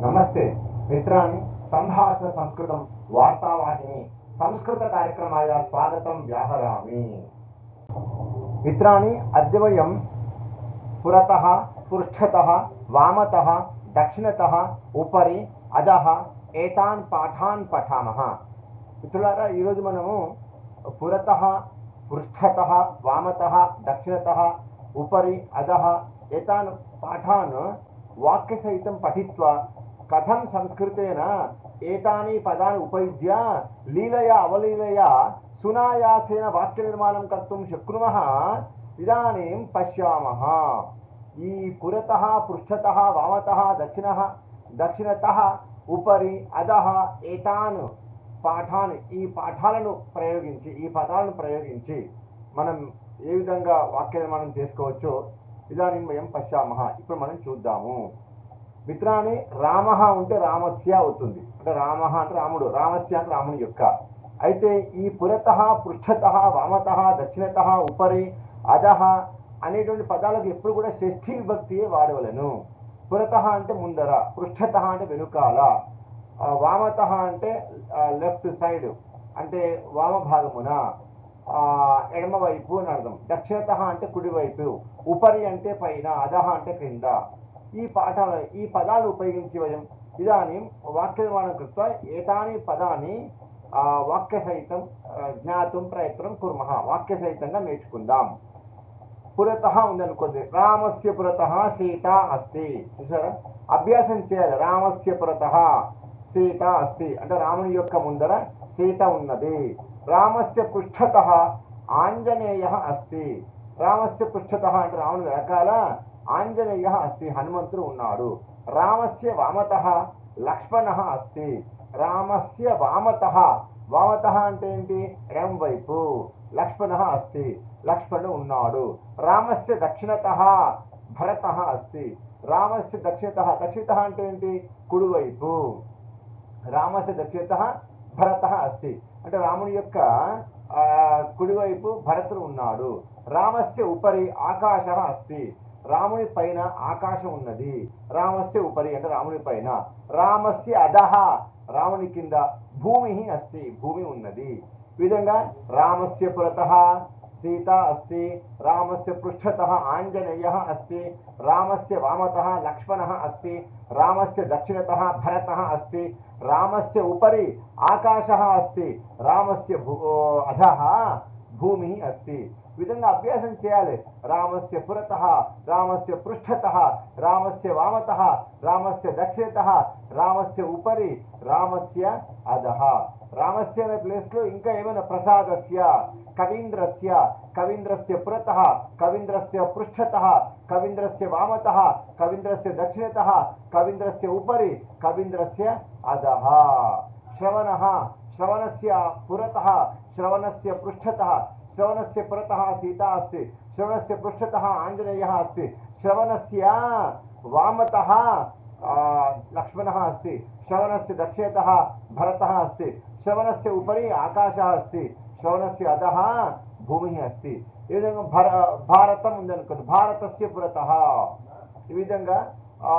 नमस्ते। मित्राणि सम्भाषणसंस्कृतं वार्तावाहिनी संस्कृतकार्यक्रमाय स्वागतं व्याहरामि। मित्राणि अद्य वयं पुरतः, पृष्ठतः, वामतः, दक्षिणतः, उपरि, अधः, एतान् पाठा पठा మిత్రులారా मन మనము పురత, పృష్ఠత, వామత, దక్షిణత, ఉపరి, అధ, ఏతాన్ పాఠాన్ వాక్యసహితం పఠిత్వా కథం సంస్కృతేన ఏతాని పదాన్ని ఉపయుజ్య లీలయ అవలీలయ సునాయాసేన వాక్యనిర్మాణం కర్తుం శక్నుమः ఇదానీం పశ్యామः. ఈ పురతः పృష్ఠతः వామతः దక్షిణः దక్షిణతः ఉపరి అధः ఏతాన్ పాఠాన్ని ఈ పాఠాలను ప్రయోగించి ఈ పదాలను ప్రయోగించి మనం ఏ విధంగా వాక్య నిర్మాణం చేసుకోవచ్చో ఇదానీ వయం పశ్యామः. ఇప్పుడు మనం చూద్దాము. మిత్రాన్ని రామ ఉంటే రామస్య అవుతుంది. అంటే రామ అంటే రాముడు రామస్య అంటే రాముని యొక్క. అయితే ఈ పురత పృష్ఠత వామత దక్షిణత ఉపరి అధహ అనేటువంటి పదాలకు ఎప్పుడు కూడా షష్ఠీ విభక్తియే వాడవలను. పురత అంటే ముందర పృష్ఠత అంటే వెనుకాల వామత అంటే లెఫ్ట్ సైడ్ అంటే వామ భాగమున ఆ, ఎడమ వైపు అని అర్థం. దక్షిణత అంటే కుడివైపు ఉపరి అంటే పైన అధహ అంటే క్రింద. ఈ పాఠాల ఈ పదాలు ఉపయోగించి వయం ఇదాनीं వాక్యనిర్మాణం కృత్వా ఏతాని పదాన్ని ఆ, వాక్యసహితం ఆ, జ్ఞాతుం ప్రయత్నం కుర్మः. వాక్యసహితంగా నేర్చుకుందాం. పురతः ఉందనుకోండి. రామస్య పురతः సీత అస్తి. చూసారా అభ్యాసం చేయాలి. రామస్య పురతः సీత అస్తి. అంటే రాముని యొక్క ముందర సీత ఉన్నది. రామస్య పృష్ఠత ఆంజనేయ అస్తి. రామస్య పృష్ఠత అంటే రాముని వెనకాల ఆంజనేయ అస్తి హనుమంతుడు ఉన్నాడు. రామస్య వామత లక్ష్మణ అస్తి. రామస్య వామత. వామత అంటే ఏంటి? ఎడం వైపు. లక్ష్మణ అస్తి. లక్ష్మణుడు ఉన్నాడు. రామస్య దక్షిణత భరత అస్తి. రామస్య దక్షిణత దక్షిణతः అంటే ఏంటి? కుడివైపు. రామస్య దక్షిణత భరత అస్తి. అంటే రాముని యొక్క కుడివైపు భరతుడు ఉన్నాడు. రామస్య ఉపరి ఆకాశ అస్తి. రాముని పైన ఆకాశం ఉన్నది రామస్య ఉపరి అంటే రాముని పైన రామస్య అధః రాముని కింద భూమి అస్తి భూమి ఉన్నది ఈ విధంగా రామస్య పురతः సీత అస్తి రామస్య పృష్ఠతः ఆంజనేయः అస్తి రామస్య వామతः లక్ష్మణः అస్తి రామస్య దక్షిణతः భరతः అస్తి రామస్య ఉపరి ఆకాశः అస్తి రామస్య భూ అధः భూమి అస్తి ఈ విధంగా అభ్యాసం చేయాలి. రామస్య పురత రామస్య పృష్ఠత రామస్య వామత రామస్య దక్షిణత రామస్య ఉపరి రామస్య అధ. రామస్య అనే ప్లేస్లో ఇంకా ఏమైనా ప్రసాదస్య కవీంద్రస్య కవీంద్రస్య పురత కవీంద్రస్య పృష్ఠత కవీంద్రస్య వామత కవీంద్రస్య దక్షిణత కవీంద్రస్య ఉపరి కవీంద్రస్య అధ. శ్రవణ శ్రవణస్య పురత శ్రవణస్య పృష్ఠత श्रवणस्य पुरतः सीता अस्ति श्रवणस्य पृष्ठतः आञ्जनेयः अस्ति श्रवणस्य वामतः आ, लक्ष्मणः अस्ति श्रवणस्य दक्षिणतः भरतः अस्ति श्रवणस्य उपरि आकाशः अस्ति श्रवणस्य अधः భూమి అస్తి ఈ విధంగా భర భారతం ఉందనుకోండి భారతస్య పురతः ఈ విధంగా ఆ,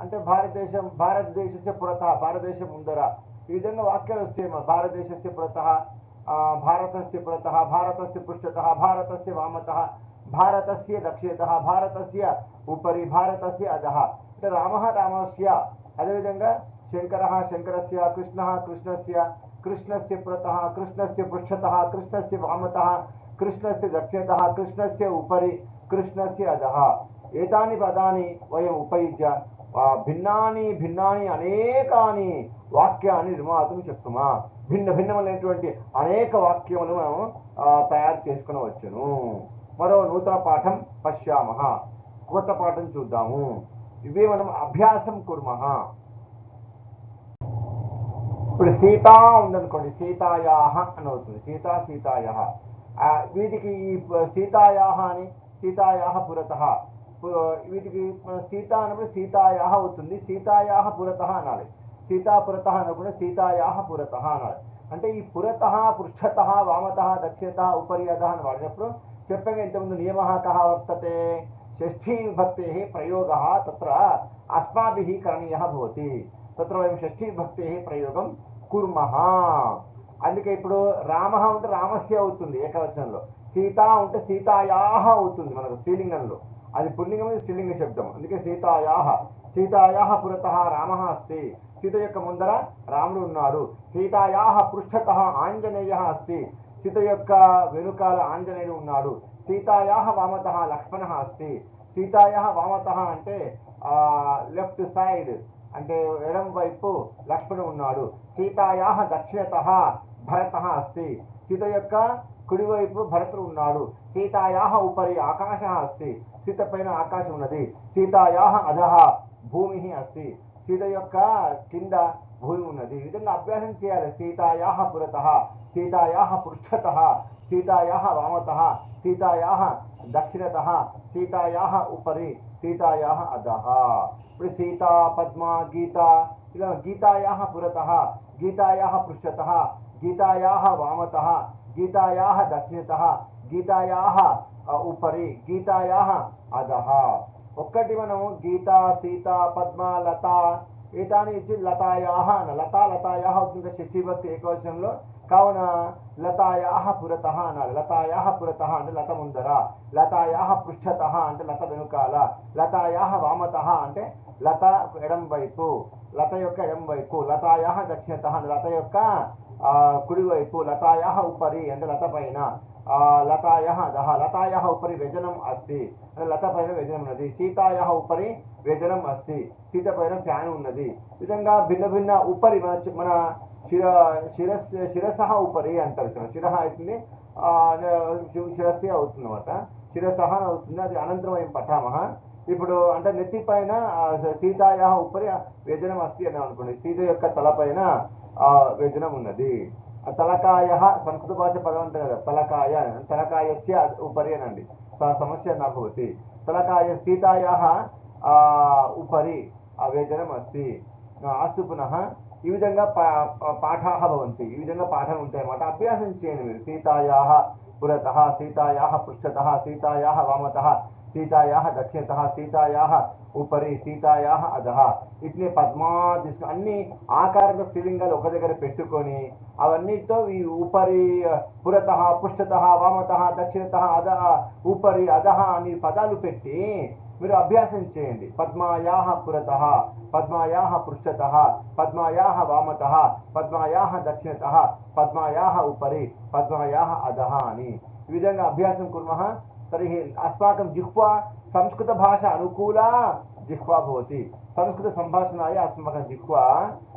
అంటే భారతదేశం భారతదేశస్య పురతः భారతదేశం ముందర ఈ విధంగా వాక్యాలు వస్తాయి మన భారతదేశస్య పురతः भारत से पुर भारत भारतस्य भारत से पृष्ठतः भारत से भारतस्य दक्षिणतः, भारतस्य उपरि, भारतस्य कृष्ण रामः रामस्य अदेविधङ्गा शङ्करः शङ्करस्य, कृष्ण से कृष्ण से कृष्णस्य पृष्ठतः कृष्ण वामतः, कृष्णस्य कृष्ण से उपरी कृष्ण से एतानि पदा वयम उपयुज्य భిన్నాని భిన్నాని అనేకాని వాక్యాన్ని నిర్మాతం చెప్తుమా భిన్న భిన్నమైనటువంటి అనేక వాక్యములు మనం తయారు చేసుకుని వచ్చును మరో నూతన పాఠం పశ్యామ కొత్త పాఠం చూద్దాము. ఇవే మనం అభ్యాసం కుర్మ ఇప్పుడు సీత ఉందనుకోండి సీతాయాహ అని అవుతుంది సీత సీతాయాహ. వీటికి ఈ సీతాయాహ అని సీతాయాహ పురత వీటికి సీత అన్నప్పుడు సీతాయాహ అవుతుంది. సీతాయాహ పురత అనాలి. సీతాపురత అన్నప్పుడు సీతాయాహ పురత అనాలి. అంటే ఈ పురత పృష్ఠత వామత దక్షిణత ఉపర్యత అని వాడినప్పుడు చెప్పగా ఇంతకుముందు నియమ కహ వర్తతే షష్ఠీ విభక్తి ప్రయోగ తత్ర అస్మాభి కరణీయ భవతి. తత్ర వయం షష్ఠీ విభక్తి ప్రయోగం కుర్మ. అందుకే ఇప్పుడు రామ ఉంటే రామస్య అవుతుంది ఏకవచనంలో. సీత ఉంటే సీతాయాహ అవుతుంది మనకు శ్రీలింగంలో. అది పుల్లింగం స్త్రీలింగ శబ్దం. అందుకే సీతాయాహ. సీతాయాహ పురత రామ అస్తి. సీత యొక్క ముందర రాముడు ఉన్నాడు. సీతాయాహ పృష్ఠత ఆంజనేయ అస్తి. సీత యొక్క వెనుకాల ఆంజనేయుడు ఉన్నాడు. సీతాయాహ వామత లక్ష్మణ అస్తి. సీతాయాహ వామత అంటే లెఫ్ట్ సైడ్ అంటే ఎడం వైపు లక్ష్మణుడు ఉన్నాడు. సీతాయాహ దక్షిణత భరత అస్తి. సీత యొక్క కుడివైపు భరతుడు ఉన్నాడు. సీతాయాహ ఉపరి ఆకాశ అస్తి. సీత పైన ఆకాశం ఉన్నది. సీతాయాహ అధహ భూమి అస్తి. సీత యొక్క కింద భూమి ఉన్నది. ఈ విధంగా అభ్యాసం చేయాలి. సీతాయాహ పురత సీతాయాహ పృష్ఠత సీతాయాహ వామత సీతాయాహ దక్షిణత సీతాయాహ ఉపరి సీతాయాహ అధహ ఇప్పుడు సీత పద్మ గీత ఇలా గీతాయాహ పురత గీతాయాహ పృష్ఠత గీతాయాహ వామత గీతాయాः దక్షిణతः గీతాయాः ఉపరి గీతాయాः అధః ఒక్కటి మనం గీత సీత పద్మ లత ఏతాని ఇచ్చి లతాయాः అన లతా లతాయాः అవుతుంది షష్ఠీభక్తి ఏకవచనంలో కావున లతాయాः పురత అనాలి లతాయాः పురత అంటే లత ముందర లతాయాः పృష్ఠత అంటే లత వెనుకాల లతాయాः వామత అంటే లత ఎడం వైపు లత యొక్క ఎడం వైపు లతాయాः దక్షిణత అంటే లత యొక్క కుడివైపు లతాయాः ఉపరి అంటే లత పైన. ఆ, లతాయాः అధः ఉపరి వ్యజనం అస్తి. అంటే లత పైన వ్యజనం ఉన్నది. సీతాయ ఉపరి వ్యజనం అస్తి. సీత పైన ఫ్యాన్ ఉన్నది. విధంగా భిన్న భిన్న ఉపరి మన మన శిర శిరస్ శిరస ఉపరి అంటారు ఇక్కడ శిర అవుతుంది. శిరస్సు అవుతుంది అనమాట శిరస అవుతుంది. అది అనంతరం ఏం పఠామహ. ఇప్పుడు అంటే నెత్తి పైన సీతాయ ఉపరి వ్యజనం అస్తి అని అనుకోండి. సీత యొక్క తలపైన పైన వ్యజనం ఉన్నది. ఆ తలకాయ సంస్కృత భాష పదం ఉంటుంది కదా తలకాయ తలకాయస్య ఉపరి అనండి సా సమస్య నా భవతి. తలకాయ సీతాయా ఉపరి. ఆ వ్యజనం అస్తి. అస్తు పునః. ఈ విధంగా పా- భవంతి. ఈ విధంగా పాఠాలు ఉంటాయి అన్నమాట. అభ్యాసం చేయండి మీరు. సీతాయా పురత సీతాయా పృష్ఠత సీతాయా వామత. సీతాయాः దక్షిణత సీతాయాः ఉపరి సీతాయాः అధः. ఇట్లే పద్మా తీసుకు అన్ని ఆకారక స్త్రీలింగాలు ఒక దగ్గర పెట్టుకొని అవన్నిటితో ఈ ఉపరి పురత పుష్టత వామత దక్షిణత అధः ఉపరి అధహ అని పదాలు పెట్టి మీరు అభ్యాసం చేయండి. పద్మాయాः పురత పద్మాయాः పృష్టత పద్మాయాः వామతः పద్మాయాः దక్షిణతः పద్మాయాः ఉపరి పద్మాయాः అధహ అని. ఈ విధంగా అభ్యాసం కుర్మ तर्हि अस्माकं जिह्वा संस्कृतभाषा अनुकूला जिह्वा भवति। संस्कृतसम्भाषणाय अस्माकं जिह्वा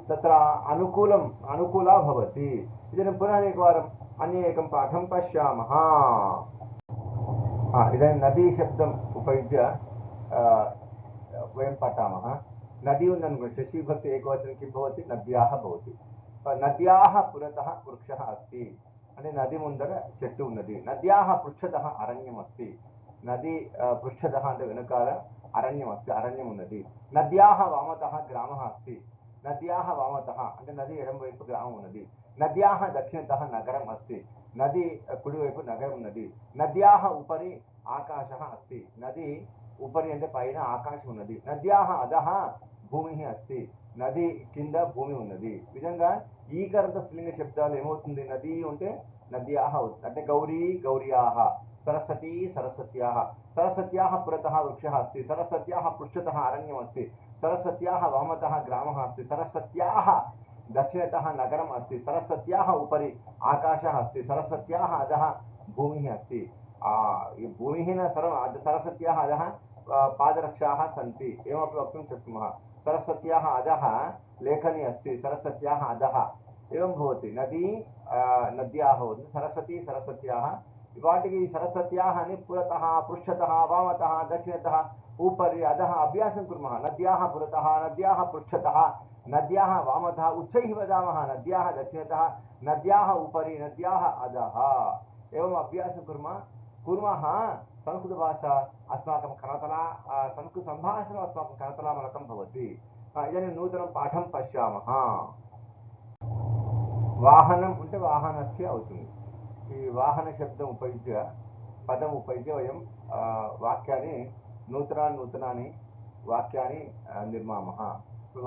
तत्र अनुकूलम् अनुकूला भवति। इदानीं पुनः एकवारम् अन्य एकं पाठं उपयुज्य वयं पठामः। नदी उन्नन् शशिभक्ति एकवचनं किं भवति? नद्याः नद्याः वृक्षः अस्ति। అంటే నది ముందర చెట్టు ఉన్నది. నద్యాహ పృష్ఠతः అరణ్యం అస్తి. నది ఆ, అంటే వెనుకాల అరణ్యం అస్తి అరణ్యం ఉన్నది. నద్యాహ వామత గ్రామ అస్తి. నద్యాహ వామత అంటే నది ఎడం వైపు గ్రామం ఉన్నది. నద్యాహ దక్షిణత నగరం అస్తి. నది కుడివైపు నగరం ఉన్నది. నద్యాహ ఉపరి ఆకాశ అస్తి. నది ఉపరి అంటే పైన ఆకాశం ఉన్నది. నద్యాహ అధః భూమి అస్తి. నది కింద భూమి ఉన్నది. విధంగా ఈకరంత స్త్రీలింగ శబ్దాలు ఏమవుతుంది నది అంటే నద్యాహ అవుతుంది అంటే గౌరీ గౌర్యాహ సరస్వతి సరస్వత్యాహ సరస్వత్యాహ పురతः వృక్షः अस्ति సరస్వత్యాహ పృష్ఠతः అరణ్యం अस्ति సరస్వత్యాహ వామతः గ్రామः अस्ति సరస్వత్యాహ दक्षिणतः नगरम् अस्ति सरस्वत्याः उपरि आकाशः अस्ति सरस्वत्याः अधः भूमिः अस्ति भूमिः न सर्वं सरस्वत्याः अधः पादरक्षाः सन्ति एवमपि वक्तुं शक्नुमः सरस्वत अध, लेखनी अस्त सरस्वत अधः। एवं नदी नद्या सरस्वती सरस्वत वाटिकी, सरस्वत्याः पुरतः पृष्ठतः, वामतः, दक्षिणतः, उपरि, अधः अभ्यासं कुर्मः। नद्याः पुरतः, नद्याः पृष्ठतः, नद्याः वामतः, उच्चैः वदामः, नद्याः दक्षिणतः, नद्याः उपरि, नद्याः अधः। एवम् अभ्यासं कूम సంస్కృత భాష అస్మాకం కరతల సంస్కృత సంభాషణ అస్మాకం కరతల करतलामलकं భవతి. ఇదనే నూతనం పాఠం पश्यामः వాహనం అంటే వాహనస్య అవుతుంది. ఈ వాహన శబ్దం ఉపయుజ్య పదం ఉపయుజ్య వయం వాక్యాన్ని నూతనాన్ని నూతనాన్ని వాక్యాన్ని నిర్మామः.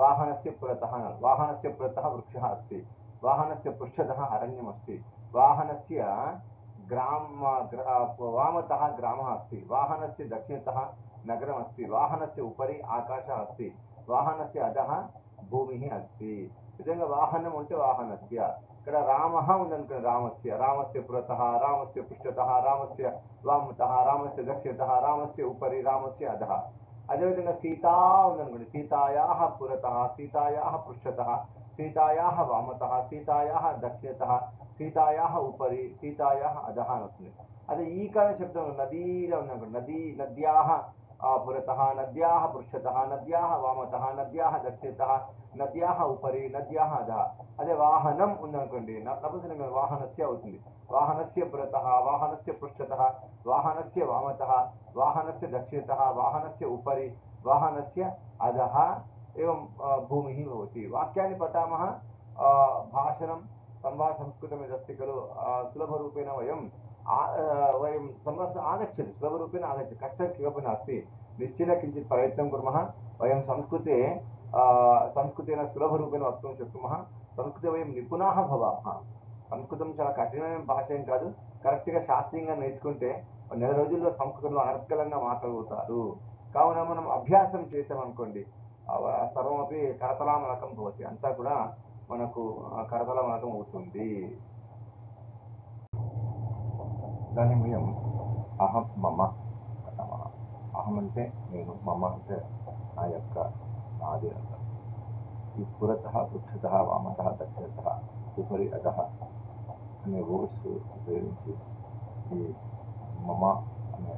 వాహనస్య పురత వాహనస్య పురత వృక్ష అస్తి. వాహనస్య పృష్ఠత అరణ్యం అస్తి వాహనస్య ग्राम ग्र- वामतः ग्रामः अस्ति वाहनस्य दक्षिणतः नगरमस्ति वाहनस्य उपरि आकाशः अस्ति వాహనస్య అధః భూమి అస్తి విధంగా వాహనం ఉంటే వాహనస్య ఇక్కడ రామః ఉందనుకోండి రామస్య రామస్య పురతः రామస్య పృష్ఠతः రామస్య వామతः రామస్య దక్షిణతः రామస్య ఉపరి రామస్య అధः అదేవిధంగా సీతా ఉందనుకోండి సీతాయాः పురతः సీతాయాः పృష్ఠతः సీతాయాः వామతः సీతాయాः దక్షిణతः सीताया उपरी, सीताया अध अस्म अदान शब्द? नदी नदी नद्यात नद पृषत नद्या वामत, नद्या दक्षिण नद्या उपरी, नद्या अध। अद वाहनमी नपस वाहन से वाहन से पुत वाहन से पृषत वाहन से वामत वाहन से दक्षिण वाहन से उपरी वाहन से अध भूमि होती वाक्या पटा भाषण भाषणं सम्भाषणं संस्कृतमिदस्ति खलु अ, सुलभरूपेण वयं आ- अ, वयं सम्भाषणम् आगच्छति सुलभरूपेण आगच्छति कष्टं किमपि नास्ति निश्चयेन किञ्चित् प्रयत्नं कुर्मः वयं संस्कृते अ, संस्कृतेन सुलभरूपेण वक्तुं शक्नुमः సంస్కృతి వయం నిపుణాः భవామः సంస్కృతం చాలా కఠినమైన భాష ఏం కాదు కరెక్ట్గా శాస్త్రీయంగా నేర్చుకుంటే ఒక నెల రోజుల్లో సంస్కృతంలో అనర్గళంగా మాట్లాడగలుగుతారు కావున మనం అభ్యాసం చేసామనుకోండి అవ- సర్వమపి కరతలామలకం భవతి అంతా కూడా మనకు ఆ, కరతలామలకం అవుతుంది. దాని మేము అహం మమ వదామः అహం అంటే నేను మమ అంటే నా యొక్క నాది ఈ పురత పుక్షత వామత దక్షిణత ఉపరి అధ అనే వర్డ్స్ ఉపయోగించి ఈ మమ అనే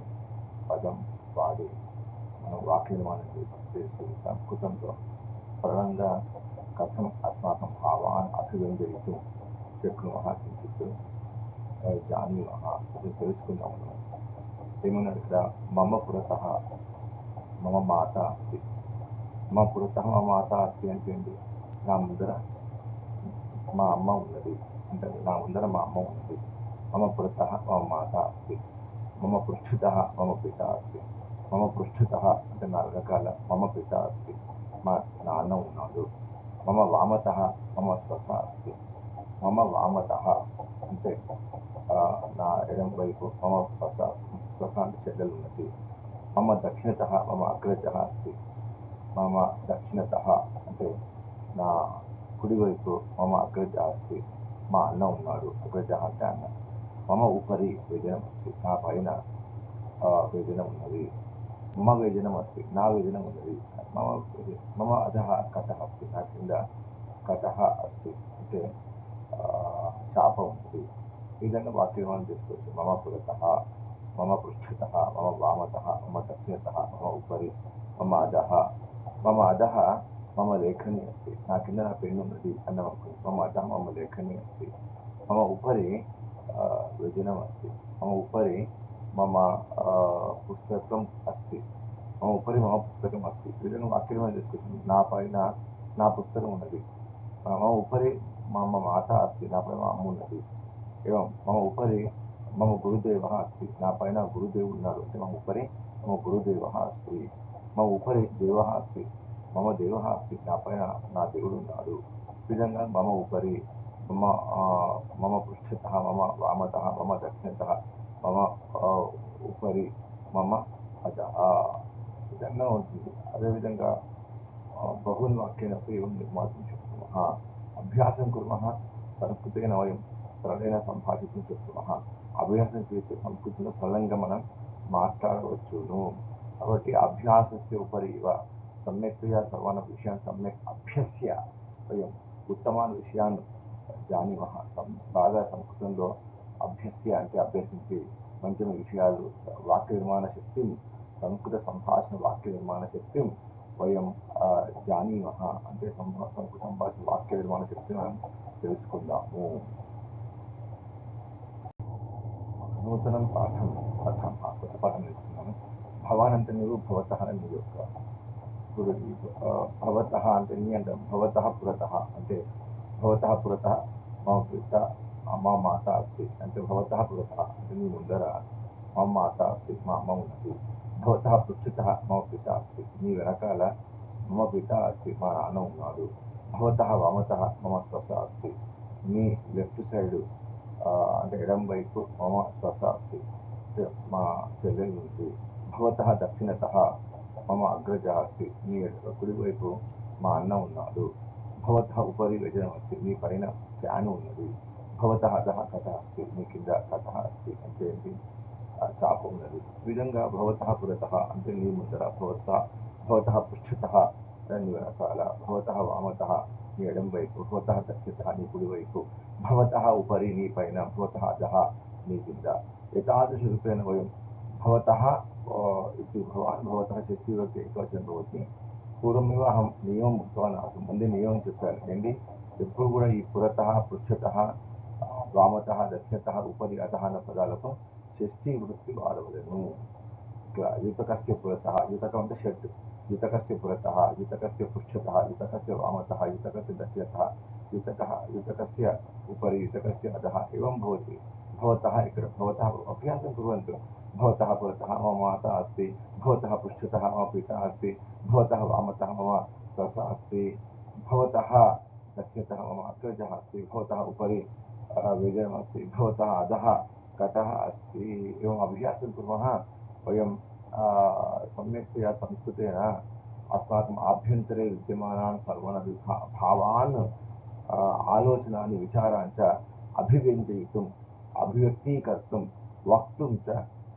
పదం వాడి మనం వాక్యనిర్మాణం చేసి చేసి సరళంగా కథం अस्माकं भावान् అభివ్యంజయితుం शक्नुमः किञ्चित् जानीमः జానీమः ఇది తెలుసుకుందాం మనం ఏమన్నాడు ఇక్కడ మమ పురతः మమ మాత అస్తి మమ పురతः మమ మాత అస్తి అంటే ఏంటి నా ముందర మా అమ్మ ఉన్నది అంటే నా ముందర మా అమ్మ ఉన్నది మమ పురతः మమ మాత అస్తి మమ పృష్ఠతः మమ పిత అస్తి మమ పృష్ఠతः అంటే నా రకాల మమ పిత అస్తి మా నాన్న ఉన్నాడు మమ వామత మమ స్వస అస్తి మమ వామత అంటే నా ఎడం వైపు మమ స్వస స్వస అంటే చెడ్డలు ఉన్నది మమ దక్షిణత మమ అగ్రజ అస్తి మమ దక్షిణత అంటే నా కుడివైపు మమ అగ్రజ అస్తి మా అన్న ఉన్నాడు అగ్రజ అంటే అన్న మమ ఉపరి వ్యజనం అస్తి నా పైన వేదన ఉన్నది मवेदनमस्ति नावेदनम् अस्ति मम मम अधः कटः अस्ति नाचिन्द कटः अस्ति इति शापमस्ति ಇದನ್ನು ವಾಕ್ಯವನ್ನು ತಿಳಿಸ್ಕೊಡ್ತೀವಿ ಮಮ ಪುರತಃ ಮಮ ಪೃಷ್ಠತಃ ಮಮ ವಾಮತಃ ಮಮ ದಕ್ಷಿಣತಃ ಮಮ ಉಪರಿ ಮಮ ಅಧಃ ಮಮ ಅಧಃ ಮಮ ಲೇಖನಿ ಅಸ್ತಿ ನಾ ಕಿಂದ ನಾ ಪೆಣ್ಣು ನದಿ ಅನ್ನ ಮಮ ಅಧಃ ಮಮ ಲೇಖನಿ ಅಸ್ತಿ ಮಮ ಉಪರಿ ವ್ಯಜನಮಸ್ತಿ ಮಮ ಉಪರಿ మమ లేఖని అస్తి మమ ఉపరి ఆ, వ్యజనం అస్తి మమ ఉపరి మమ ఆ, పుస్తకం అస్తి మమ ఉపరి మమ పుస్తకం అస్తి ఈ విధంగా వాక్యనిర్మాణం చేసుకోవచ్చు నా పైన నా పుస్తకం ఉన్నది మమ ఉపరి మమ మాత అస్తి నా పైన మా అమ్మ ఉన్నది ఏవం మమ ఉపరి మమ గురుదేవ అస్తి నా పైన గురుదేవుడు ఉన్నాడు అంటే మమ ఉపరి మమ గురుదేవ అస్తి మమ ఉపరి దేవ అస్తి మమ దేవ అస్తి నా పైన నా దేవుడు ఉన్నాడు ఈ విధంగా మమ ఉపరి మమ ఆ, మమ పృష్ఠత మమ వామత మమ దక్షిణత మమ ఉపరి మమ అజ విధంగా ఉంటుంది అదేవిధంగా బహుని వాక్యం ప్రయోగం మాత్రం శక్నుమः అభ్యాసం కుర్మ సంస్కృతిగా వయం సరళైన సంభాషితుం శక్నుమः అభ్యాసం చేసే సంస్కృతిలో సరళంగా మనం మాట్లాడవచ్చును కాబట్టి అభ్యాసస్య ఉపరి ఇవ సమ్యక్తయా సర్వాన్ విషయాన్ని సమ్యక్ అభ్యస్య వయం ఉత్తమాన్ విషయాన్ని జానీమः బాగా సంస్కృతంలో అభ్యస్య అంటే అభ్యసించి మంచి విషయాలు. వాక్య నిర్మాణ శక్తిని సంస్కృత సంభాషణ వాక్య నిర్మాణ శక్తిని వయం ఆ, అంటే సంస్కృత సంభాషణ వాక్య నిర్మాణ శక్తిని మనం తెలుసుకుందాము. నూతనం పాఠం పాఠం కొత్త పాఠం నేర్చుకున్నాను భవానంత నీవు భవత నీ యొక్క ఇప్పుడు ఈ, అంటే నీ అంటే భవత పురత అంటే భవత పురత మా పిత మా మాత అస్తి అంటే భవతః పురతః అంటే నీ ముందర మా మాత అస్తి మా అమ్మ ఉన్నది భవతः పృష్ఠతः మమ పిత అస్తి నీ వెనకాల మమ పిత అస్తి మా నాన్న ఉన్నాడు భవతः వామతः మమ శ్వస అస్తి మీ లెఫ్ట్ సైడ్ అంటే ఎడం వైపు మమ శ్వస అస్తి మా చెల్లెలు ఉంది భవతः దక్షిణత మమ అగ్రజ అస్తి మీ కుడివైపు మా అన్న ఉన్నాడు భవతः ఉపరి వ్యజనం అస్తి మీ పైన ఫ్యాన్ ఉన్నది భవతः అధः కథ అస్తి మీ కింద కథ అస్తి అంటే ఏంటి ఆ చాప ఉన్నది ఈ విధంగా భవతः పురతः అంటే నీ ముందర భవత భవతः పృష్ఠతः నీ వెనకాల భవతः వామతः నీ ఎడం వైపు భవతः దక్షిణతः నీ కుడి వైపు భవతः ఉపరి నీ పైన భవతः అధः నీ కింద एतादृशरूपेण वयं भवतः अ, इति भवान् भवतः शक्तिवत् एकवचनं भवति పూర్వమేవ అహం నియమం ఉక్తవాన్ ఆసం ముందే నియమం చెప్పాను ఏంటి ఎప్పుడు కూడా ఈ పురతः పృష్ఠతः वामतः, दक्षिणतः उपरी अतः न पदालप षष्ठीवृत्तिम् आरभदनु युतकस्य युतक युतक षट् युतक पुरतः, युतकस्य पृष्ठतः, युतकस्य युतक युतकस्य युतक युतकः, युतकस्य उपरि, युतकस्य एवं अभ्यास भवतः एकः, भवतः माता अस्त, भवतः मिता अस्त पिता मस अस्त वामतः मम ससा उपरी अ, व्यजनमस्ति भवतः अधः कटः अस्ति एवम् अभ्यासं कुर्मः वयं अ, सम्यक्तया संस्कृतेन अस्माकम् आभ्यन्तरे विद्यमानान् सर्वानपि भा भावान् ఆ, ఆలోచనాన్ని విచారాంచ అభివ్యంజయితుం అభివ్యక్తీకర్తం వక్తుం చ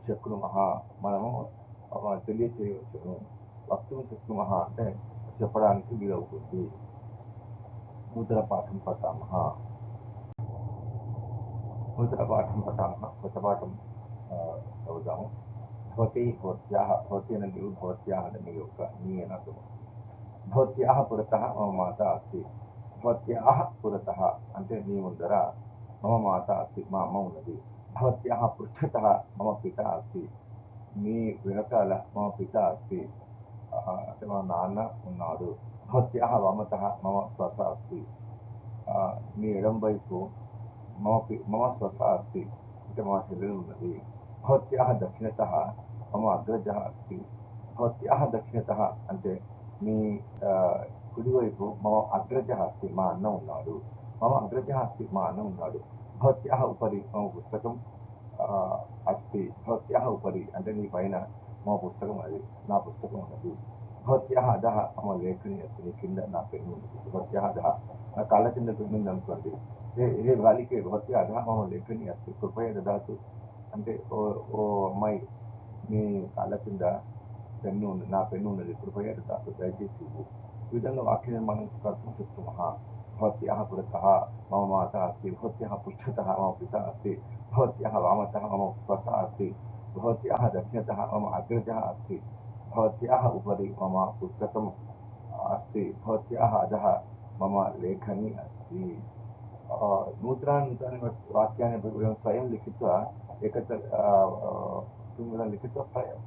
శక్నుమః మనము ఆ, తెలియచేయవచ్చును వక్తుం శక్నుమః అంటే చెప్పడానికి వీలవుతుంది నూతన పాఠం పఠామः నూతన పాఠం పఠామः కొత్త పాఠం ఆ, చదువుదాము భవతి భవత్యాः భవతి అనే నీవు భవత్యాः అనే నీ యొక్క నీ అని అర్థం భవత్యాः పురతः మమ మాత అస్తి భవత్యాः పురతः అంటే నీ ముందర మమ మాత అస్తి మా అమ్మ ఉన్నది భవత్యాः పృష్ఠతः మమ పిత అస్తి మీ వెనకాల మమ పిత అస్తి ఆ, అంటే మా నాన్న ఉన్నాడు భవత్యాः వామతः మమ శ్వస అస్తి ఆ, మీ ఎడం వైపు మమ మమ శ్వస అస్తి అంటే మా శరీరం ఉన్నది భవత్యాः దక్షిణతः మమ అగ్రజ అస్తి భవత్యా దక్షిణత అంటే మీ కుడివైపు మమ అగ్రజ అస్తి మా అన్న ఉన్నాడు మమ అగ్రజ అస్తి మా అన్న ఉన్నాడు భవత్యా ఉపరి మమ పుస్తకం అస్తి భవత్యా ఉపరి అంటే నీ పైన మా పుస్తకం అది నా పుస్తకం ఉన్నది భవత్యా అధ మమ లేఖని అస్తి నీ కింద నా పెన్ను ఉన్నది భవత్యా అధ నా కాళ్ళ కింద పెన్ను ఉంది అనుకోండి ఏ ఏ బాలికే భవత్యా అధः మమ లేఖని అస్తి కృపయ దదాతు అంటే ఓ ఓ అమ్మాయి నీ కాళ్ళ కింద పెన్ను ఉంది నా పెన్ను ఉన్నది కృపయ దదాతు దయచేసి ఇవ్వు ఈ విధంగా వాక్య నిర్మాణం కర్తుం శక్నుమः भवत्याः पुरतः मम माता अस्ति भवत्याः पृष्ठतः मम पिता अस्ति भवत्याः वामतः मम स्वसा अस्ति भवत्याः दक्षिणतः मम अग्रजः अस्ति भवत्याः उपरि मम पुस्तकम् अस्ति भवत्याः अधः मम लेखनी अस्ति वयं स्वयं लिखित्वा एकत्र किं लिखित्वा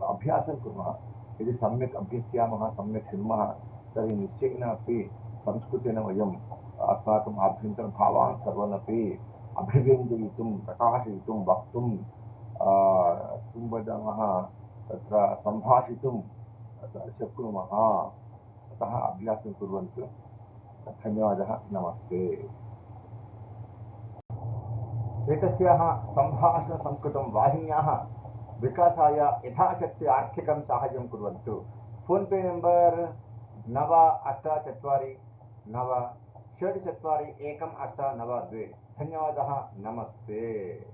अभ्यासं कुर्मः। यदि सम्यक् अभ्यस्यामः, सम्यक् शृण्मः तर्हि निश्चयेन अपि संस्कृतेन वयम् अस्माकम् आभ्यन्तरभावान् सर्वनपि अभिव्यञ्जयितुं, प्रकाशयितुं, वक्तुं किं वदामः तत्र सम्भाषितुं शक्नुमः। अतः अभ्यासं कुर्वन्तु। धन्यवादः। नमस्ते। एतस्याः सम्भाषणसंस्कृतं वाहिन्याः विकासाय यथाशक्ति आर्थिकं साहाय्यं कुर्वन्तु। फोन् पे नम्बर् नव अष्ट चत्वारि नव षट् चत्वारि एकम् अष्ट नव द्वे। धन्यवादः। नमस्ते।